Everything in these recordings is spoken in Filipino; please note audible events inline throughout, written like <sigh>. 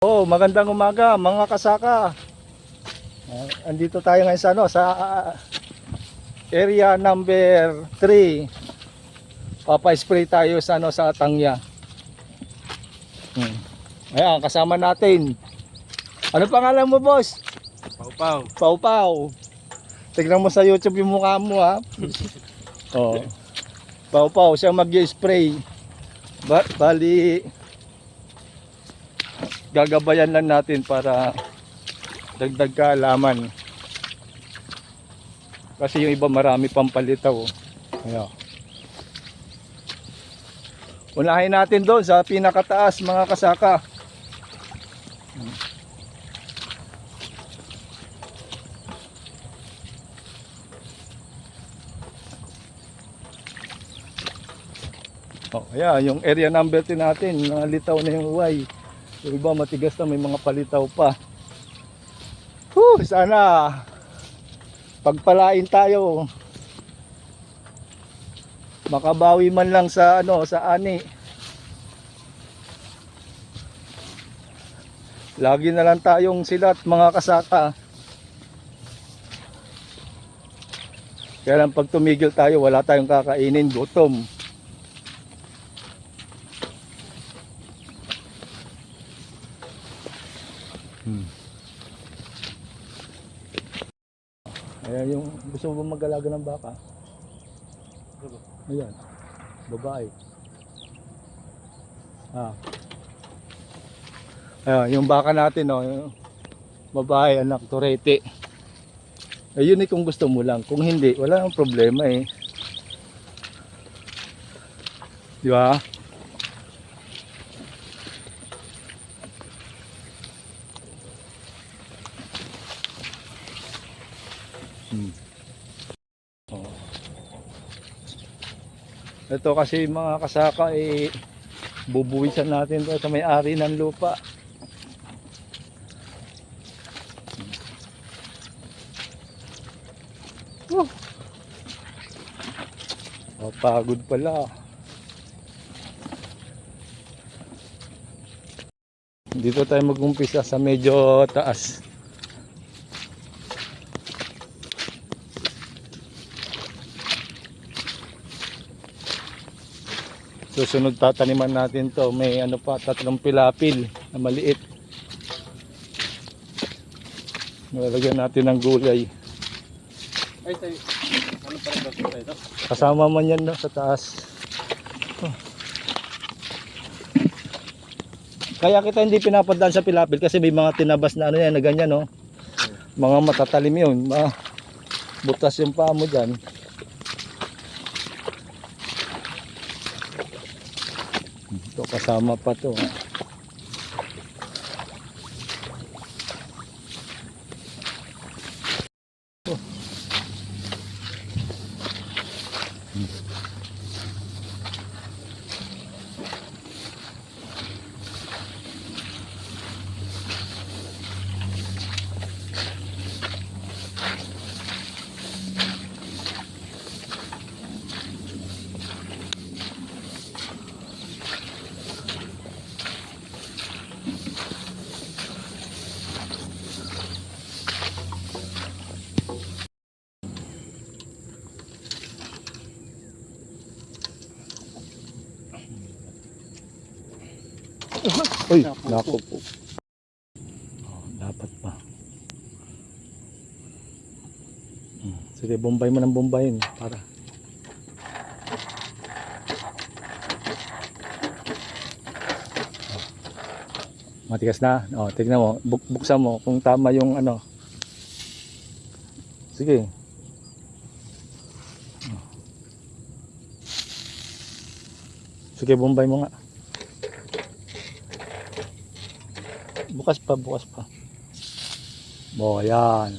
Oh, magandang umaga mga kasaka. Ah, andito tayo ngayon sa ano sa ah, area number 3. Papa-spray tayo sa ano sa Tangya. Hmm. Ayan, kasama natin. Ano pangalan mo, boss? Pau-pau. Pau Pau. Tignan mo sa YouTube yung mukha mo, ha. <laughs> oh. Pau Pau, siya mag-spray. Ba bali gagabayan lang natin para dagdag kaalaman. Kasi yung iba marami pang palitaw. oh. Ayan. Unahin natin doon sa pinakataas mga kasaka. Oh, ayan, yung area number 10 natin, nalitaw na yung uway. Yung iba matigas na, may mga palitaw pa. Whew, sana pagpalain tayo. Makabawi man lang sa ano, sa ani. Lagi na lang tayong silat mga kasaka. Kaya lang pag tumigil tayo, wala tayong kakainin, gutom. Hmm. Ayan yung mag-alaga ng baka? Ayan. Babae. Ah. Ayan, yung baka natin oh, yung babae anak turete. Ayun eh kung gusto mo lang. Kung hindi, wala nang problema eh. Di ba? Hmm. Ito kasi mga kasaka eh bubuwisan natin to sa may-ari ng lupa. Oh. Oh, pagod pala. Dito tayo mag-umpisa sa medyo taas. Susunod tataniman natin to. May ano pa, tatlong pilapil na maliit. Nalagyan natin ng gulay. Ay, tayo. Ano pa rin ba ito? Kasama man yan no, sa taas. Oh. Kaya kita hindi pinapadaan sa pilapil kasi may mga tinabas na ano yan na ganyan no. Mga matatalim yun. Ma butas yung paa mo dyan. Ito kasama pa to. Uy, naku po. Oh, dapat pa. Hmm, Sige, bombay mo ng bombayin para. Oh. Matigas na. Oh, tignan mo. Buk buksan mo kung tama yung ano. Sige. Oh. Sige, bombay mo nga. Bukas pa, bukas pa. O, yan.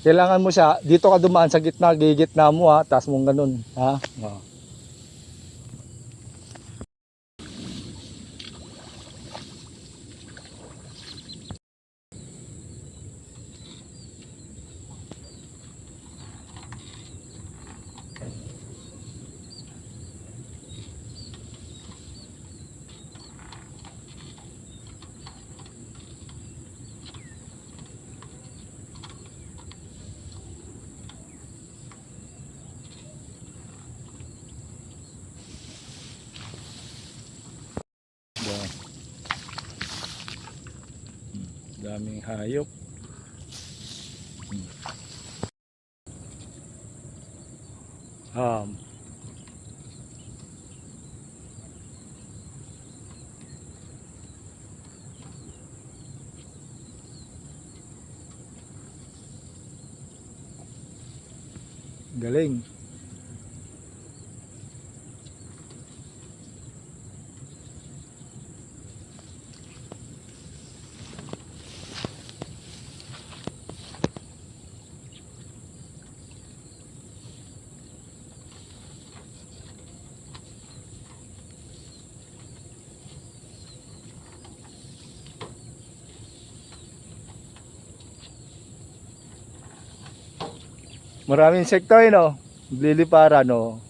Kailangan mo siya, dito ka dumaan sa gitna, gigitna mo ha, taas mong ganun. Ha? O. hayop. Um, galing. Maraming insekto eh, no? Lilipara, no?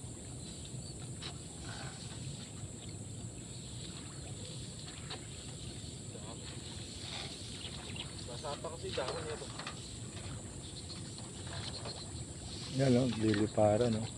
Yan, no? Lilipara, no?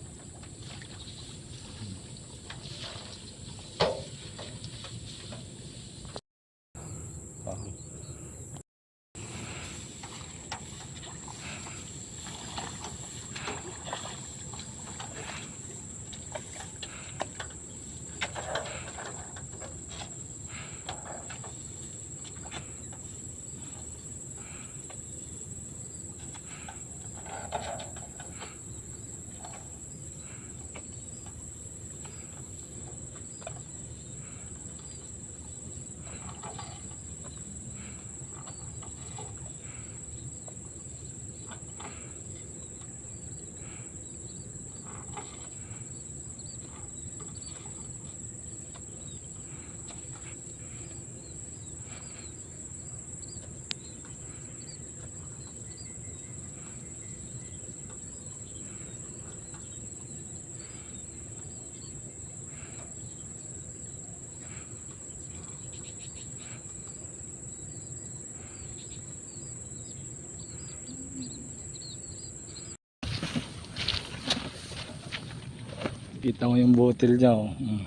Kita mo yung bottle niya, oh. Mm.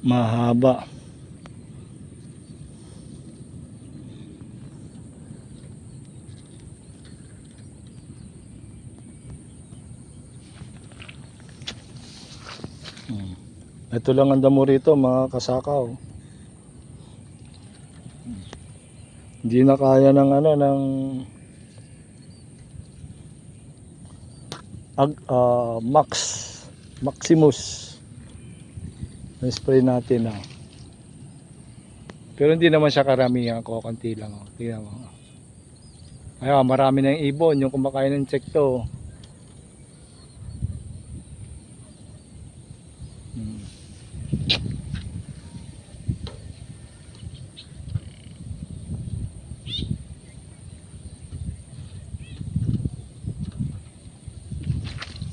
Mahaba. Mm. Ito lang ang damo rito, mga kasakaw. Hindi na kaya ng ano, ng ag, ah, Max Maximus na-spray natin ah. pero hindi naman siya karamihan ko konti lang oh. tingnan mo ayun marami na yung ibon yung kumakain ng insekto hmm.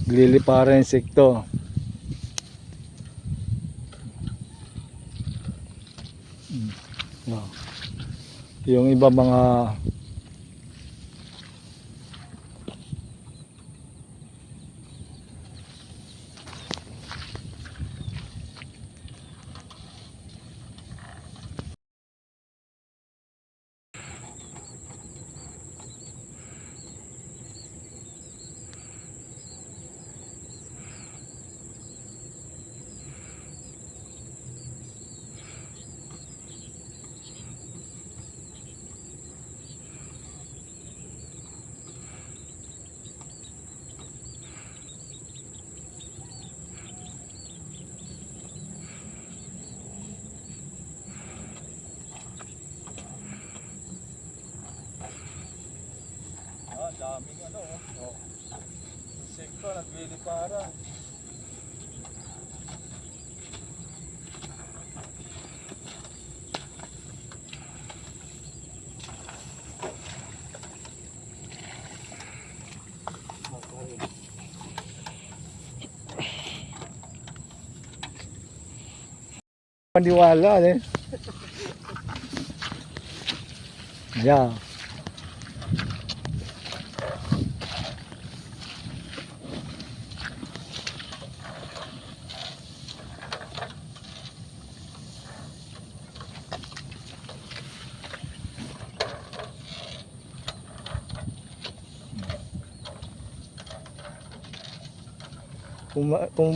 Lilipara yung insekto. Mm. No. Yung iba mga naglilipara. Paniwala eh. Yeah. Kung, kung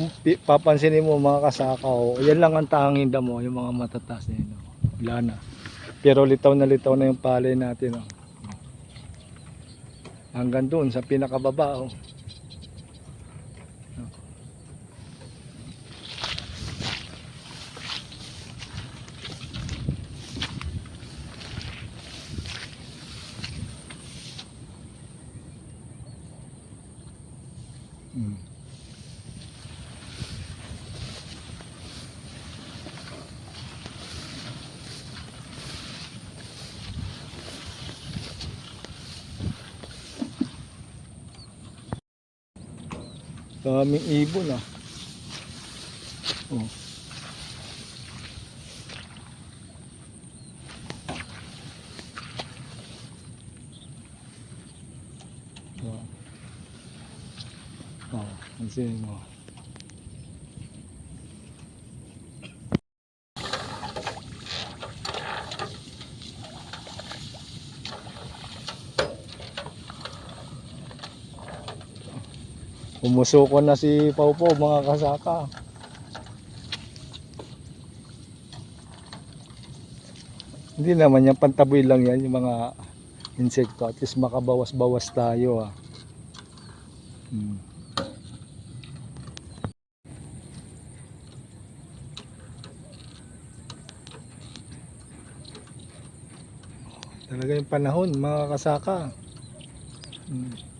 papansinin mo mga kasakaw, yan lang ang tanging damo, yung mga matataas na yun. oh. Wala na. Pero litaw na litaw na yung palay natin. Oh. Hanggang doon sa pinakababa. Oh. Daming ibon ah. Oh. Oh. Oh, pansin mo. Umusuko na si Pau Pau mga kasaka. Hindi naman yan, pantaboy lang yan yung mga insekto. At least makabawas-bawas tayo ah. Hmm. Talaga yung panahon mga kasaka. Hmm.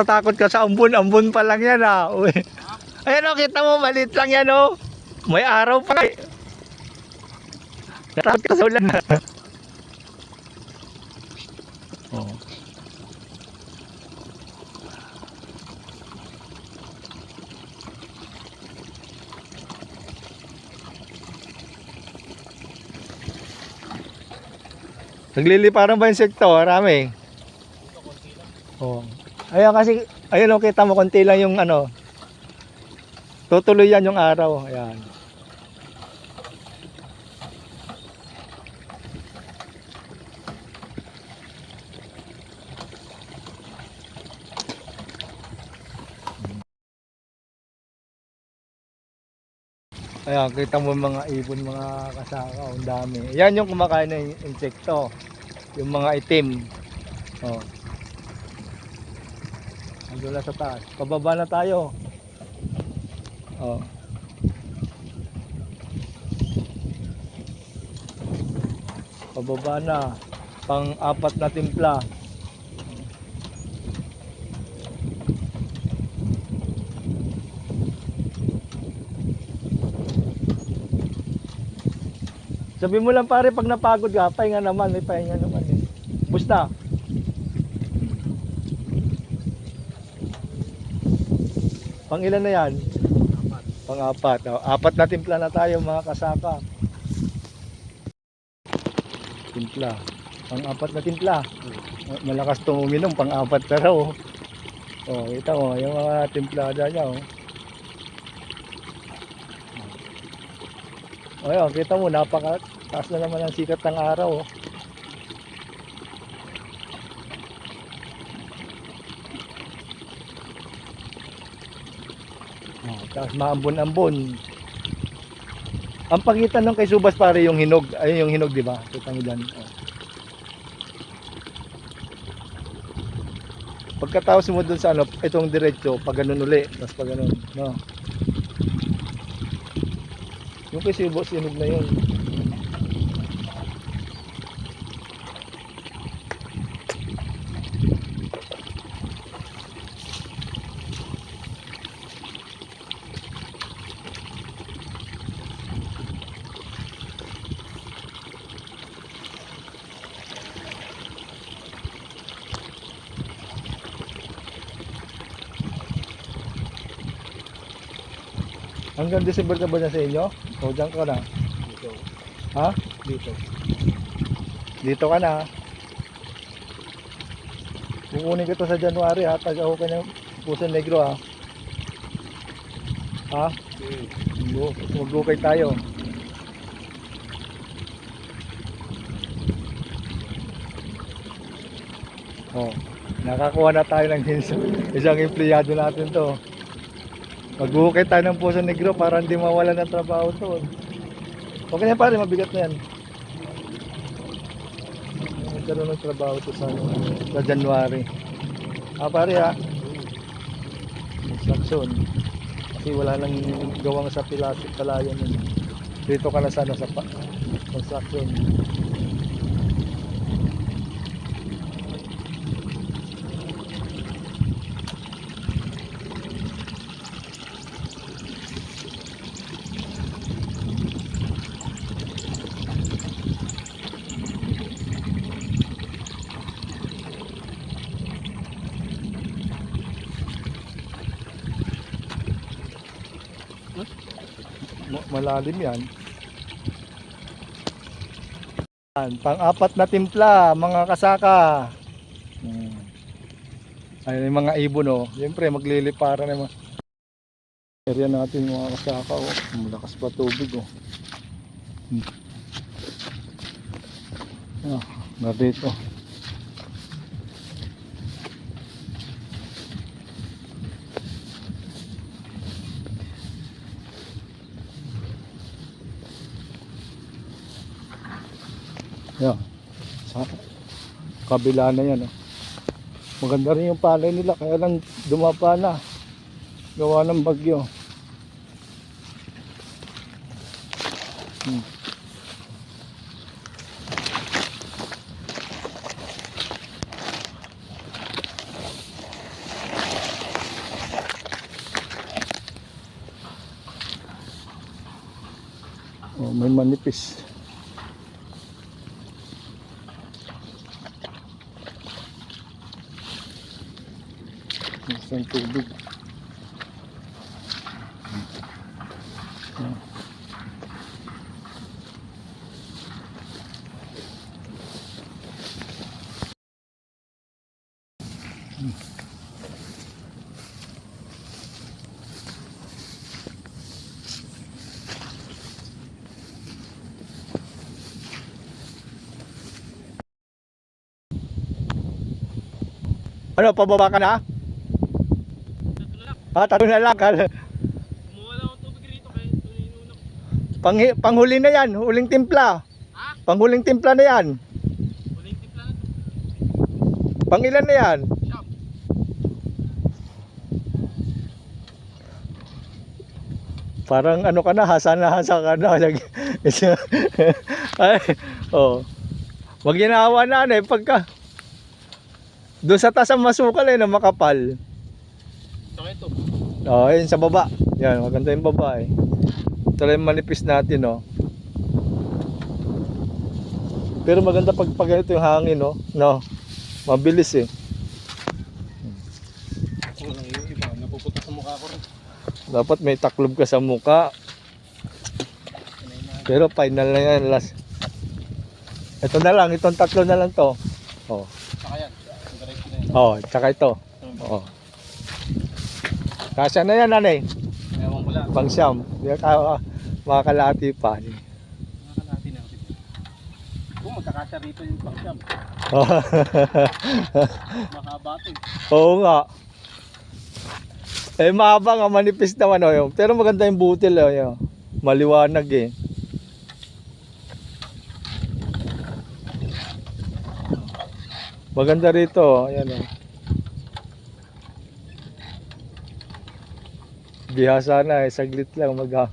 Natatakot ka sa ambon, ambon pa lang yan ah. Uy. Ayan o, kita mo, maliit lang yan o. May araw pa eh. Natakot ka sa ulan na. Oh. Nagliliparan ba insekto? Marami. Oh. Ayun kasi, ayun oh, kita mo konti lang yung ano. Tutuloy yan yung araw. Ayan. Ayan, kita mo mga ibon, mga kasaka, ang dami. Yan yung kumakain ng insekto. Yung mga itim. Oh. Ando na sa taas. Pababa na tayo. Oh. Pababa na. Pang-apat na timpla. Sabi mo lang pare pag napagod ka, pahinga naman, may pahinga naman eh. Busta. Pang ilan na yan? Apat. Pang apat. Oh, apat na timpla na tayo mga kasaka. Timpla. Pang apat na timpla. Ma- Malakas tong pang apat na raw. Oh, kita mo, yung mga timplada niya oh. Oh, kita mo, napaka taas na naman ang sikat ng araw. Oh. Tapos maambon-ambon. Ang pagitan ng kay Subas pare yung hinog, ayun yung hinog, di ba? Kita mo dyan. Oh. Pagkatapos mo dun sa ano, itong diretso, pag ganun uli, tapos pag ganun, no? Yung kay Subas, hinog na yun. Hanggang December ka ba na sa inyo? O dyan ka na? Dito. Ha? Dito. Dito ka na. Kukunin kita sa January ha. Taga ko ng Puso Negro ha. Ha? Mag- Magbukay tayo. Oh, nakakuha na tayo ng isang, <laughs> isang empleyado natin to. Magbukay ng Puso Negro para hindi mawala ng trabaho to. Okay na pare, mabigat na yan. Magkaroon ng trabaho to sa, ano, sa January. Ah, pare ha. Construction. Kasi wala nang gawang sa Pilasip Palayan. Dito ka na sana sa construction. Ma- malalim yan. Pang-apat na timpla, mga kasaka. Hmm. Ayun yung mga ibon oh. Siyempre magliliparan na mga area natin mga kasaka oh. Malakas pa tubig oh. Hmm. Ah, na dito. Yan. Sa kabila na yan. Oh. Maganda rin yung palay nila kaya lang dumapa na. Gawa ng bagyo. Hmm. Oh, may manipis. Isang tubig. Ano, pababa ka na? Ah, tatlo na lang. Kal- Kumuha lang ang tubig rito kaya. Pang, panghuli na yan, huling timpla. Ha? Panghuling timpla na yan. Huling timpla na to. Pangilan na yan. Parang ano ka na, hasa na hasa ka na. <laughs> Ay, oh. Wag ginawa na ano eh, pagka doon sa taas ang masukal eh, na makapal. Oh, ayun sa baba. Yan, maganda yung baba eh. Ito lang yung manipis natin, oh. Pero maganda pag pag ito yung hangin, no? No. Mabilis eh. Dapat may taklob ka sa muka. Pero final na yan, last. Ito na lang, itong tatlo na lang to. Oh. Saka yan. Ang diretso na yan. Oh, tsaka ito. Oh. Kasya na yan, anay. Ewan ko lang. Pang siyam. Hindi ka makakalati pa. Nakakalati na. Kung magkakasya rito yung pang siyam. Oh. <laughs> Mahaba ito eh. Oo nga. Eh, mahaba nga, manipis naman. Oh, yun. Pero maganda yung butil. Oh, yun. Maliwanag eh. Maganda rito. oh. Ayan oh. Bihasa na eh. Saglit lang mag to.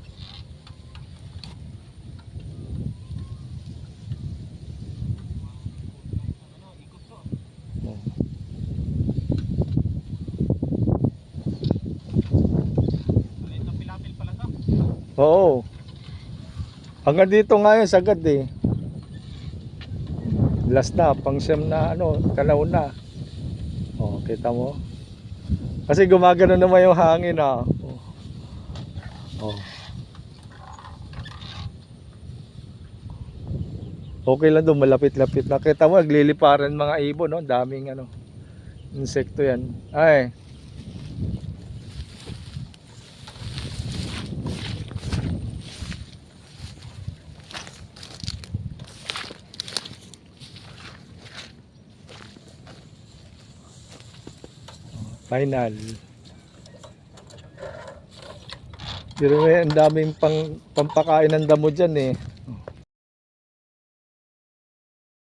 Oo. Hanggang dito nga yun, sagad eh. Last na, pang siyam na ano, kalaw na. Oh, kita mo? Kasi gumagano naman yung hangin ah. Oh. Oh. Okay lang doon, malapit-lapit. Nakita mo, nagliliparan mga ibon, no? Daming ano, insekto yan. Ay. Final. Pero may ang daming pang, pampakain ng damo dyan eh.